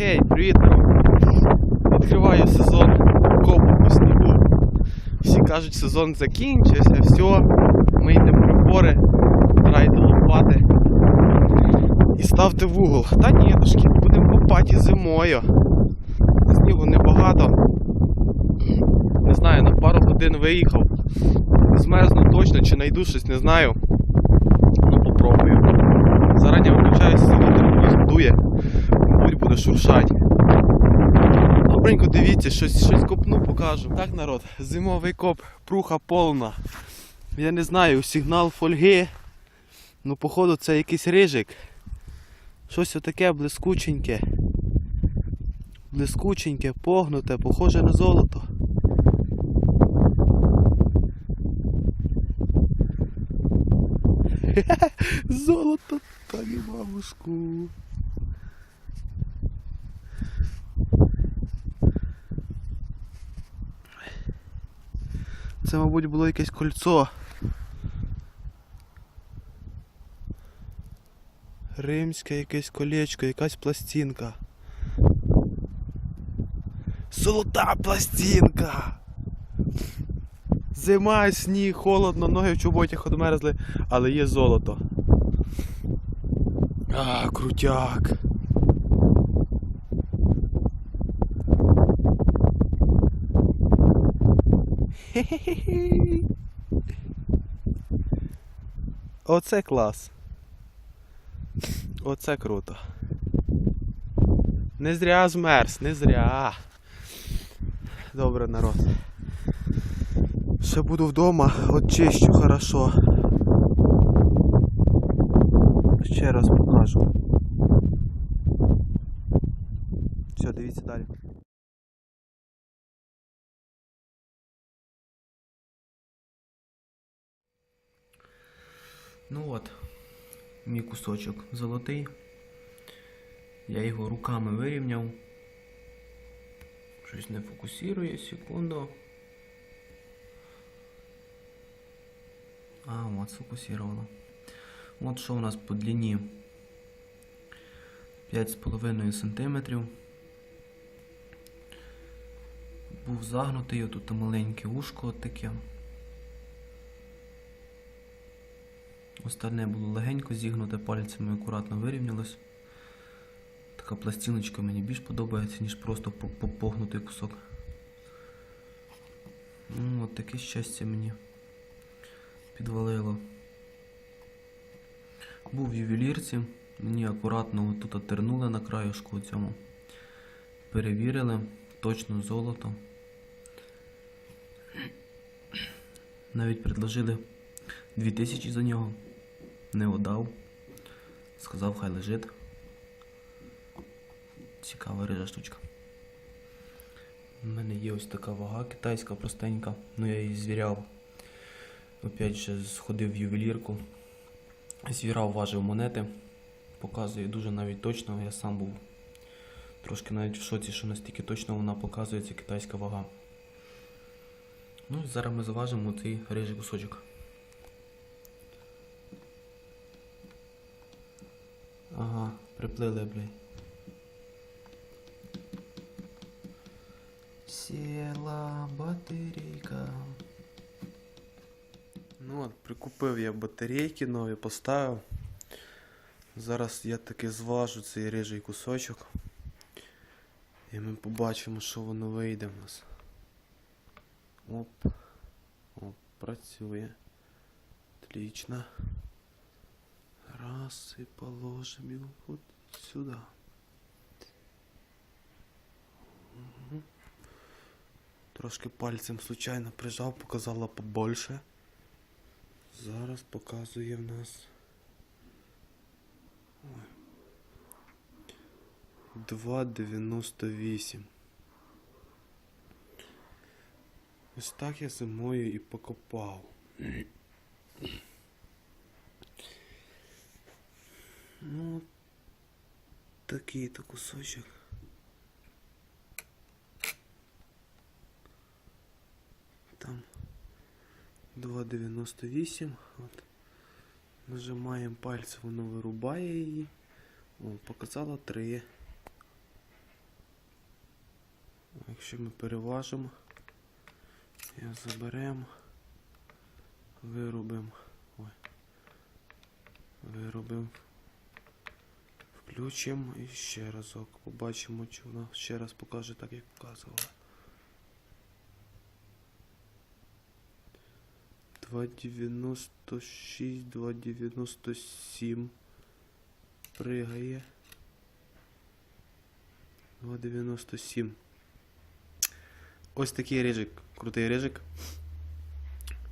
Гей, привіт, народ! Відкриваю сезон копу по снігу. Всі кажуть, сезон закінчився, все. Ми йдемо прибори, трайте лопати і ставте в угол. Та ні, дошки, будемо копати зимою. Снігу небагато. Не знаю, на пару годин виїхав. Змерзну точно чи знайду щось, не знаю. Ну попробую. Зарані виключаю силу, дує. Буде шуршать. Добренько дивіться, щось, щось копну покажу. Так, народ, зимовий коп, пруха повна. Я не знаю, сигнал фольги. Ну, походу, це якийсь рижик. Щось отаке блискученьке. Блискученьке, погнуте, похоже на золото. Золото, та не бабушку. Це, мабуть, було якесь кольцо. Римське якесь колечко, якась пластинка. Золота пластинка! Зима, сніг, холодно, ноги в чоботях одмерзли, але є золото. А, крутяк. Хе-хе-хе. Оце клас. Оце круто. Не зря змерз, не зря. Добре, народ. Ще буду вдома, очищу хорошо. Ще раз покажу. Все, дивіться далі. Ну от, мій кусочок золотий. Я його руками вирівняв. Щось не фокусує, секунду. А, вот сфокусировало. Вот що у нас по длині 5,5 см. Був загнутий, отут маленьке ушко от таке. Остальне було легенько зігнуте, пальцями акуратно вирівнялось. Така пластиночка мені більш подобається, ніж просто по- по- погнутий кусок. Ну, от таке щастя мені підвалило. Був в ювелірці, мені акуратно тут отернули на краюшку цьому. Перевірили, точно золото. Навіть предложили 2000 за нього. Не отдав. Сказав, хай лежить. Цікава рижа штучка. У мене є ось така вага китайська простенька, ну я її звіряв. Опять же сходив в ювелірку, звірав, важив монети. Показує дуже навіть точно, я сам був трошки навіть в шоці, що настільки точно вона показує ця китайська вага. Ну і зараз ми заважимо цей рижий кусочок. Ага, приплили, блядь. Сіла батарейка. Ну от, прикупив я батарейки нові, поставив. Зараз я таки зважу цей рижий кусочок. І ми побачимо, що воно вийде в нас. Оп. Оп, працює. Отлично. Раз і положимо його от сюди. Мгм. Трошки пальцем случайно прижав, показало побольше. Зараз показує в нас. Ой. 2,98. Ось так я зимою і покопав. Ну, такий то кусочок. Там 2,98. От. Нажимаємо пальцем, воно вирубає її. О, показало 3. Якщо ми переважимо, я заберемо, вирубимо. Ой. Виробимо. Включимо і ще разок. Побачимо, чи вона ще раз покаже так, як показувала. 2,96, 2,97 пригає. 2,97. Ось такий рижик, крутий рижик.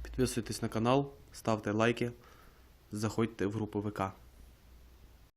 Підписуйтесь на канал, ставте лайки, заходьте в групу ВК.